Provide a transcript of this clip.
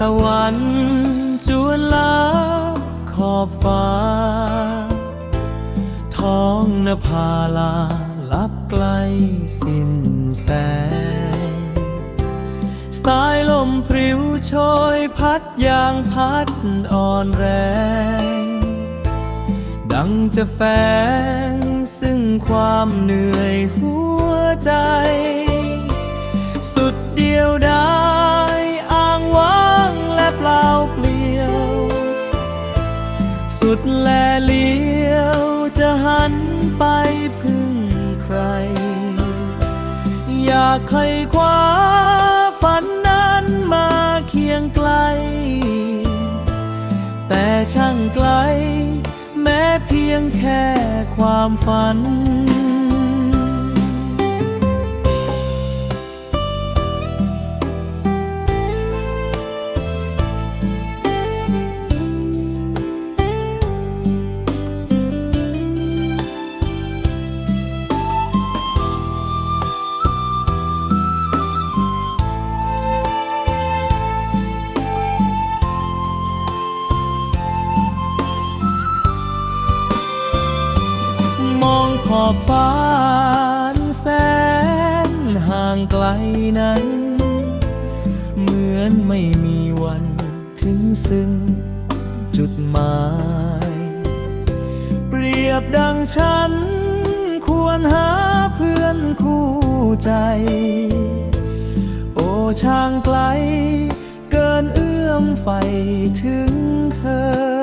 ตะวันจวนลับขอบฟ้า ท้องนภาลาลับไกลสิ้นแสง สายลมพริ้วโชยพัดอย่างพัดอ่อนแรง ดังจะแฝงซึ่งความเหนื่อยหัวใจ สุดเดียวดาย ดแลเลี้ยว จะหันไปพึ่งใคร อยากใครคว้าฝันนั้นมาเคียงไกล แต่ช่างไกล แม้เพียงแค่ความฝัน ขอบฟ้านแสนห่างไกลนั้น เหมือนไม่มีวันถึงซึ่งจุดหมาย เปรียบดังฉัน ควรหาเพื่อนคู่ใจ โอ้ช่างไกล เกินเอื้อมไฟถึงเธอ